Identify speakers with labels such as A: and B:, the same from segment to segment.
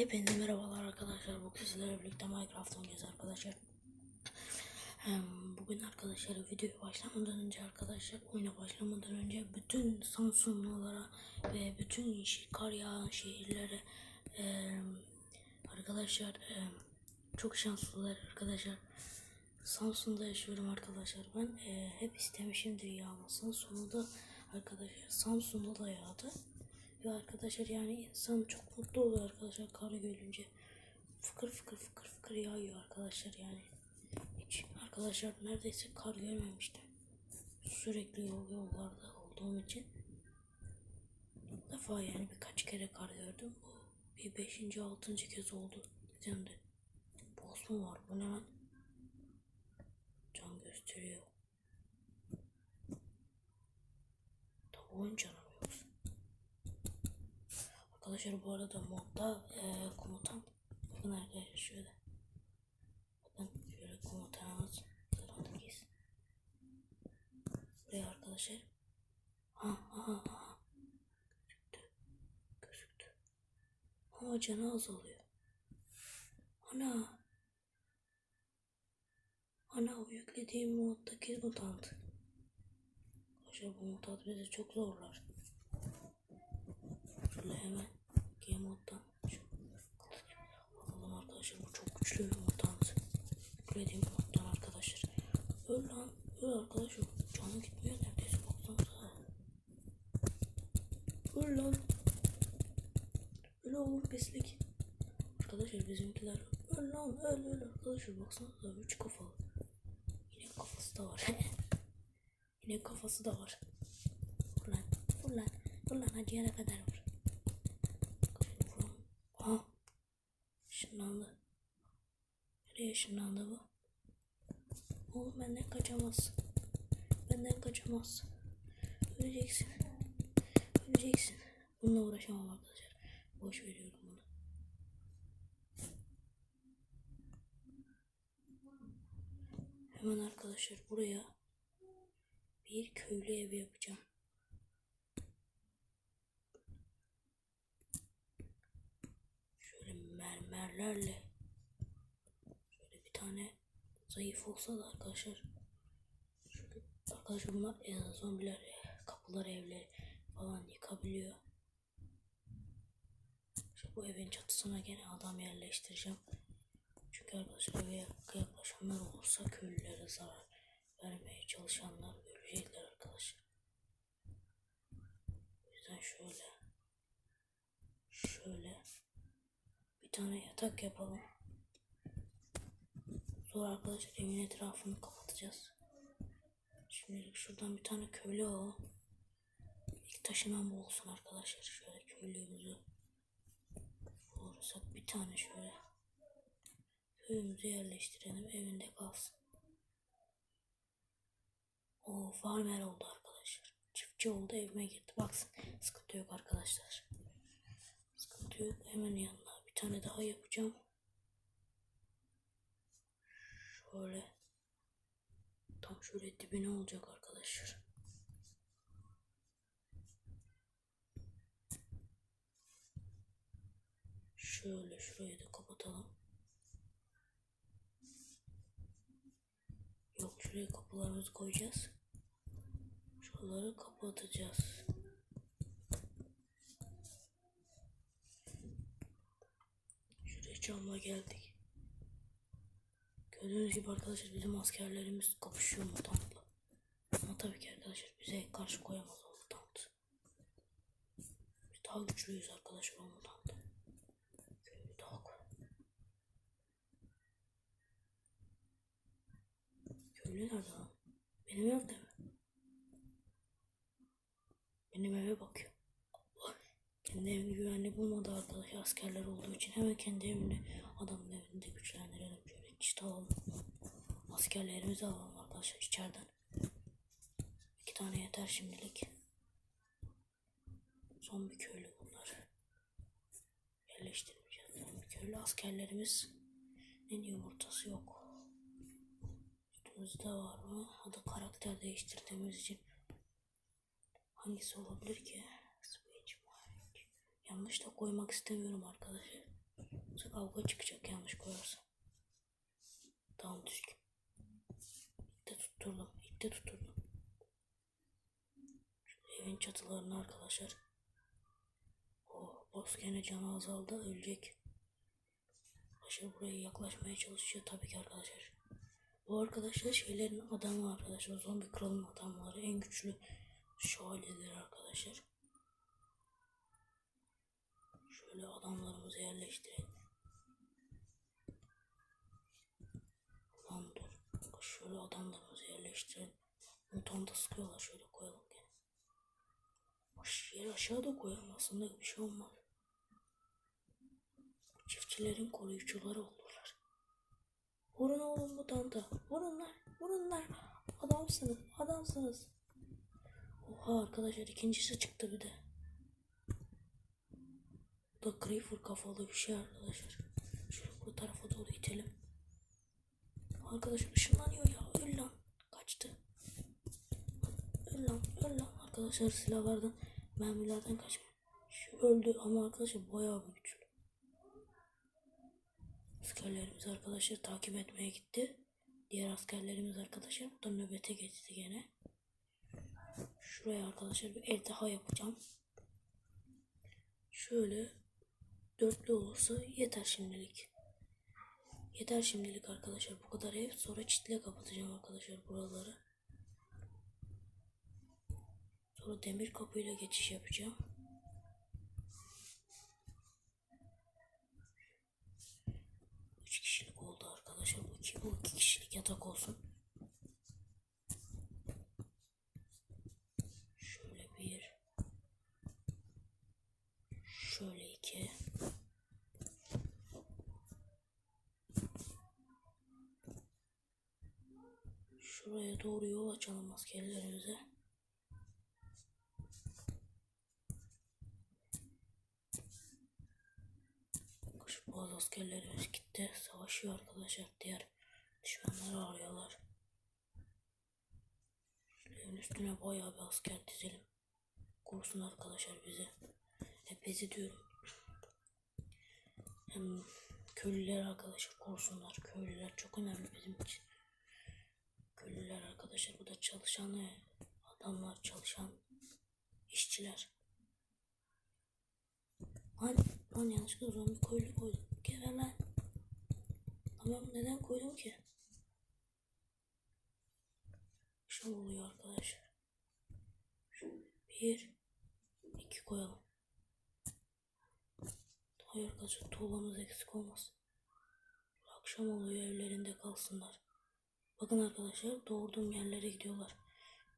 A: Hepinize merhabalar arkadaşlar. Bugün sizlerle birlikte Minecraft oynayacağız arkadaşlar. Bugün arkadaşlar videoya başlamadan önce arkadaşlar oyuna başlamadan önce bütün Samsunlulara ve bütün kar yağan şehirlere arkadaşlar çok şanslılar arkadaşlar. Samsun'da yaşıyorum arkadaşlar. Ben e, hep istemişimdir yağmasını. Sonunda arkadaşlar Samsun'da da yağdı. Ve arkadaşlar yani insan çok mutlu oluyor arkadaşlar kar görünce. Fıkır fıkır fıkır fıkır yağıyor arkadaşlar yani. Hiç arkadaşlar neredeyse kar görmemiştim. Sürekli yol yollarda olduğum için. Defa yani birkaç kere kar gördüm. Bu bir beşinci altıncı kez oldu. De. Boss mu var? Bu ne lan? Can gösteriyor. Yoksa. Arkadaşlar bu arada modda eee komutan bakın arkadaşlar şöyle bakın şöyle komutanımız giysin. Buraya arkadaşlar ha ha ha gözüktü gözüktü ama canı azalıyor. Ana ana o yüklediğim moddaki mutant. Arkadaşlar bu mutant bizi çok zorlar. Şöyle hemen şu kılıç alalım arkadaşlar. Bu çok güçlü bir mutant. Yüklediğim moddan arkadaşlar. Öl lan. Öl arkadaşlar. Canı gitmiyor neredeyse. Baksanıza. Öl lan. Öl oğlum pislik. Arkadaşlar bizimkiler öl lan öl öl arkadaşlar baksanıza üç kafalı. Yine kafası da var. Yine kafası da var. Vur lan vur lan vur lan acıyana kadar vur. Işınlandı. Nereye ışınlandı bu? Oğlum benden kaçamazsın. Benden kaçamazsın. Öleceksin. Öleceksin. Bununla uğraşamam arkadaşlar. Boş veriyorum bunu. Hemen arkadaşlar buraya bir köylü evi yapacağım. Şöyle mermerlerle şöyle bir tane zayıf olsa da arkadaşlar şöyle arkadaşlar bunlar e, zombiler e, kapılar evleri falan yıkabiliyor. İşte bu evin çatısına gene adam yerleştireceğim. Çünkü arkadaşlar eve yaklaşanlar olursa köylülere zarar vermeye çalışanlar ölecekler arkadaşlar. O yüzden şöyle şöyle bir tane yatak yapalım. Sonra arkadaşlar evin etrafını kapatacağız. Şimdilik şuradan bir tane köylü alalım. İlk taşınan bu olsun arkadaşlar. Şöyle köylüğümüzü vurursak bir tane şöyle köyümüzü yerleştirelim. Evinde kalsın. O farmer oldu arkadaşlar. Çiftçi oldu evime girdi. Baksın sıkıntı yok arkadaşlar. Sıkıntı yok. Hemen yanına tane daha yapacağım. Şöyle. Tam şöyle dibine olacak arkadaşlar. Şöyle şurayı da kapatalım. Yok şuraya kapılarımızı koyacağız. Şuraları kapatacağız. Camla geldik. Gördüğünüz gibi arkadaşlar bizim askerlerimiz kapışıyor mutantla. Ama tabii ki arkadaşlar bize karşı koyamaz o mutant. Biz daha güçlüyüz arkadaşlar o koy. Köylü nerede lan? Benim evde mi? Benim eve bakıyor. Kendi evini güvenli bulmadı arkadaş askerler olduğu için hemen kendi evini adamın evinde güçlendirelim. Şöyle çit alalım. Askerlerimizi alalım arkadaşlar içeriden. İki tane yeter şimdilik. Son bir köylü bunlar. Yerleştirmeyeceğiz. Son bir köylü askerlerimiz. En yumurtası yok. Üstümüzde var mı? Adı karakter değiştirdiğimiz için. Hangisi olabilir ki? Yanlış da koymak istemiyorum arkadaşlar. Yoksa kavga çıkacak yanlış koyarsa. Tamam düzgün. İlk tutturdum. İlk tutturdum. Şu evin çatılarını arkadaşlar. O boss gene canı azaldı. Ölecek. Arkadaşlar buraya yaklaşmaya çalışıyor tabii ki arkadaşlar. Bu arkadaşlar şeylerin adamı arkadaşlar. Zombi kralın adamları. En güçlü şövalyeleri arkadaşlar. Şöyle adamlarımızı yerleştirelim. Lan dur. Şöyle adamlarımızı yerleştirelim. Mutanta sıkıyorlar şöyle koyalım gene. Baş, yer aşağı da koyalım aslında bir şey olmaz. Çiftçilerin koruyucuları olurlar. Vurun oğlum mutanta. Vurunlar. Vurunlar. Adamsınız. Adamsınız. Oha arkadaşlar ikincisi çıktı bir de. Da Creeper kafalı bir şey arkadaşlar. Şöyle bu tarafa doğru itelim. Arkadaşlar ışınlanıyor ya. Öl lan. Kaçtı. Öl lan. Öl lan. Arkadaşlar silahlardan mermilerden kaçma. Şu öldü ama arkadaşlar bayağı bir güçlü. Askerlerimiz arkadaşlar takip etmeye gitti. Diğer askerlerimiz arkadaşlar burada nöbete geçti gene. Şuraya arkadaşlar bir ev daha yapacağım. Şöyle dörtlü olursa yeter şimdilik. Yeter şimdilik arkadaşlar bu kadar ev. Sonra çitle kapatacağım arkadaşlar buraları. Sonra demir kapıyla geçiş yapacağım. Üç kişilik oldu arkadaşlar. Bu iki, bu iki kişilik yatak olsun. Şöyle bir. Şöyle iki. Şuraya doğru yol açalım askerlerimize. Şu bazı askerlerimiz gitti. Savaşıyor arkadaşlar. Diğer düşmanları arıyorlar. Evin üstüne bayağı bir asker dizelim. Korusun arkadaşlar bizi. Hep bizi diyorum. Hem köylüler arkadaşlar korusunlar. Köylüler çok önemli bizim için. Arkadaşlar bu da çalışan adamlar çalışan işçiler. Lan, lan yanlışlıkla zombi köylü koydum. Geber lan. Ama neden koydum ki? Şu oluyor arkadaşlar. Bir, iki koyalım. Hayır arkadaşlar tuğlamız eksik olmasın. Akşam oluyor evlerinde kalsınlar. Bakın arkadaşlar doğurduğum yerlere gidiyorlar.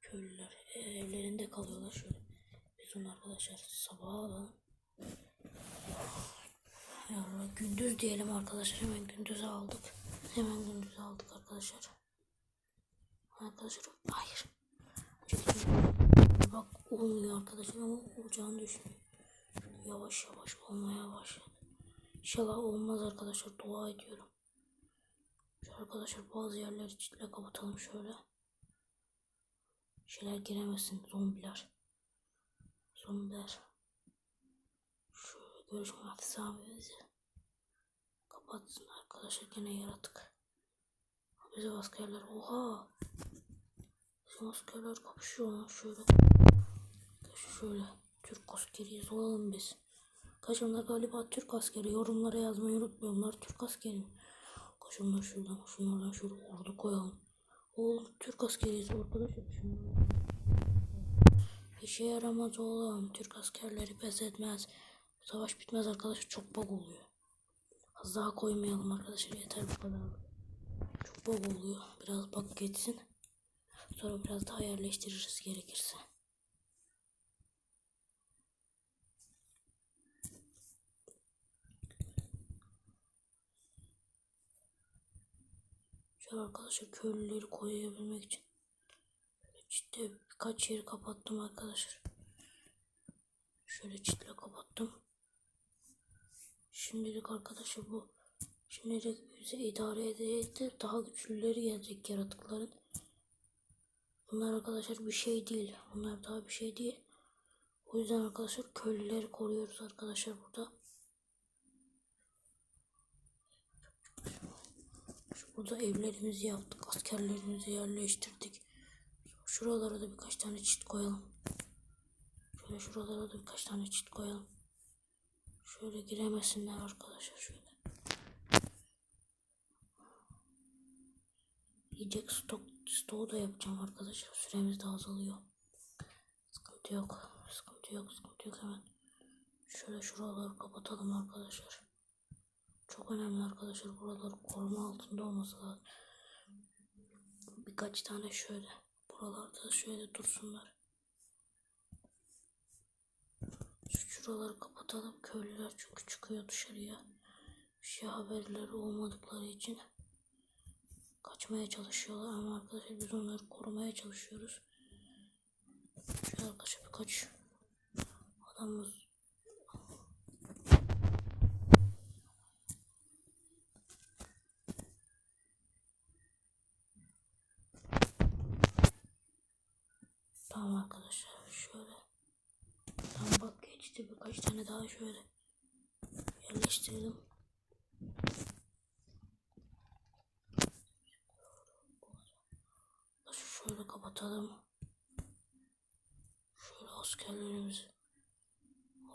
A: Köylüler e, evlerinde kalıyorlar şöyle. Biz onu arkadaşlar sabaha alalım. Ya gündüz diyelim arkadaşlar hemen gündüze aldık. Hemen gündüze aldık arkadaşlar. Arkadaşlar hayır. Bak olmuyor arkadaşlar ama olacağını düşünüyorum. Yavaş yavaş olmaya başladı. İnşallah olmaz arkadaşlar dua ediyorum. Arkadaşlar bazı yerleri çitle kapatalım şöyle. Şeyler giremesin zombiler. Zombiler. Şöyle görüşme hafız abi bizi. Kapatsın arkadaşlar gene yaratık. Bize askerler oha. Bizim askerler kapışıyor lan şöyle. Şöyle Türk askeriyiz olalım biz. Kaçanlar galiba Türk askeri. Yorumlara yazmayı unutmayın. Onlar Türk askeri. Kaçanlar şuradan şunlardan şöyle ordu koyalım. Oğlum Türk askeriyiz arkadaşlar. Şunlardan. İşe yaramaz oğlum. Türk askerleri pes etmez. Savaş bitmez arkadaşlar. Çok bug oluyor. Az daha koymayalım arkadaşlar. Yeter bu kadar. Çok bug oluyor. Biraz bug geçsin. Sonra biraz daha yerleştiririz gerekirse. Şöyle arkadaşlar köylüleri koyabilmek için işte birkaç yeri kapattım arkadaşlar. Şöyle çitle kapattım. Şimdilik arkadaşlar bu şimdilik bize idare edecektir. Daha güçlüleri gelecek yaratıkların. Bunlar arkadaşlar bir şey değil. Bunlar daha bir şey değil. O yüzden arkadaşlar köylüleri koruyoruz arkadaşlar burada. Burada evlerimizi yaptık. Askerlerimizi yerleştirdik. Şuralara da birkaç tane çit koyalım. Şöyle şuralara da birkaç tane çit koyalım. Şöyle giremesinler arkadaşlar şöyle. Yiyecek stok stoğu da yapacağım arkadaşlar. Süremiz de azalıyor. Sıkıntı yok. Sıkıntı yok. Sıkıntı yok hemen. Şöyle şuraları kapatalım arkadaşlar. Çok önemli arkadaşlar. Buralar koruma altında olması lazım. Birkaç tane şöyle. Buralarda şöyle dursunlar. Şu şuraları kapatalım. Köylüler çünkü çıkıyor dışarıya. Bir şey haberleri olmadıkları için kaçmaya çalışıyorlar ama arkadaşlar biz onları korumaya çalışıyoruz. Şöyle arkadaşlar birkaç adamımız Tamam arkadaşlar şöyle. Tamam bak geçti birkaç tane daha şöyle yerleştirelim. Şöyle kapatalım. Şöyle askerlerimizi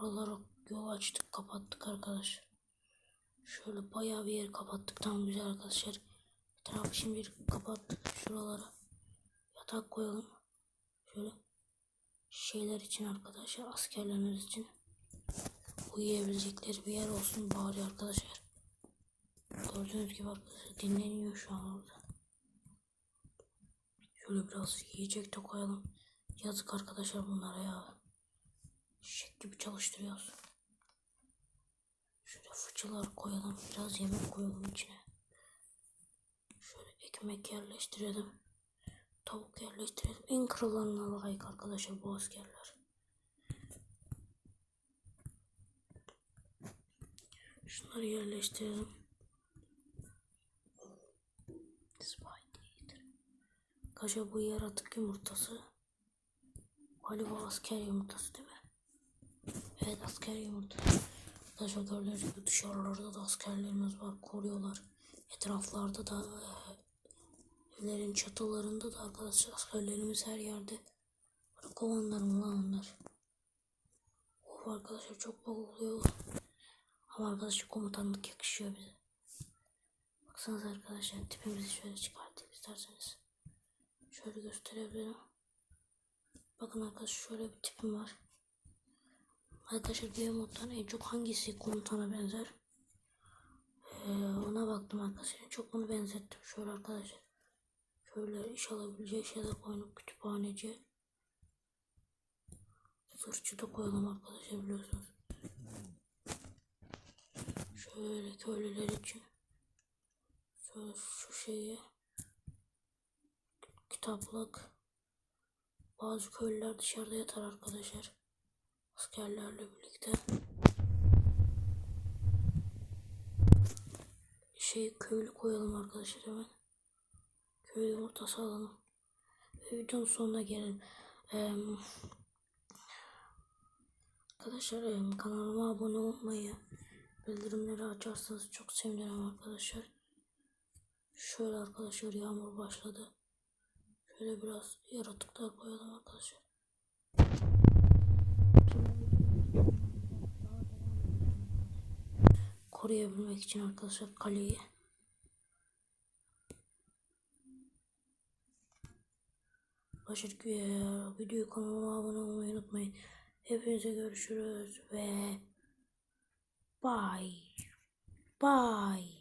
A: oralara yol açtık kapattık arkadaşlar. Şöyle bayağı bir yer kapattık tam güzel arkadaşlar. Etrafı şimdi kapattık şuralara. Yatak koyalım. Şöyle şeyler için arkadaşlar askerlerimiz için uyuyabilecekleri bir yer olsun bari arkadaşlar. Gördüğünüz gibi arkadaşlar dinleniyor şu an orada. Şöyle biraz yiyecek de koyalım. Yazık arkadaşlar bunlara ya. Şek gibi çalıştırıyoruz. Şöyle fıçılar koyalım. Biraz yemek koyalım içine. Şöyle ekmek yerleştirelim. Tavuk yerleştirelim. En krallarına layık arkadaşlar bu askerler. Şunları yerleştirelim. Spider'dir. Kaşa bu yaratık yumurtası. Galiba asker yumurtası değil mi? Evet asker yumurtası. Arkadaşlar gördüğünüz gibi dışarılarda da askerlerimiz var. Koruyorlar. Etraflarda da e, evlerin çatılarında da arkadaşlar askerlerimiz her yerde. Kovanlar mı lan? Of arkadaşlar çok bol. Ama arkadaşlar komutanlık yakışıyor bize. Baksanıza arkadaşlar tipimizi şöyle çıkartayım isterseniz. Şöyle gösterebilirim. Bakın arkadaşlar şöyle bir tipim var. Arkadaşlar moddan en çok hangisi komutana benzer? Ee, ona baktım arkadaşlar. Çok bunu benzettim. Şöyle arkadaşlar. Şöyle iş alabileceği şeyler koydum. Kütüphaneci. Sırçı da koyalım arkadaşlar biliyorsunuz. Şöyle köylüler için. Şöyle şu şeyi. Kitaplık. Bazı köylüler dışarıda yatar arkadaşlar. Askerlerle birlikte. Şey köylü koyalım arkadaşlar hemen. Köy yumurtası alalım. Videonun sonuna gelelim. Ee, arkadaşlar kanalıma abone olmayı, bildirimleri açarsanız çok sevinirim arkadaşlar. Şöyle arkadaşlar yağmur başladı. Şöyle biraz yaratıklar koyalım arkadaşlar. Koruyabilmek için arkadaşlar kaleyi. Arkadaşlar e, videoyu kanalıma abone olmayı unutmayın. Hepinize görüşürüz ve bye. Bye.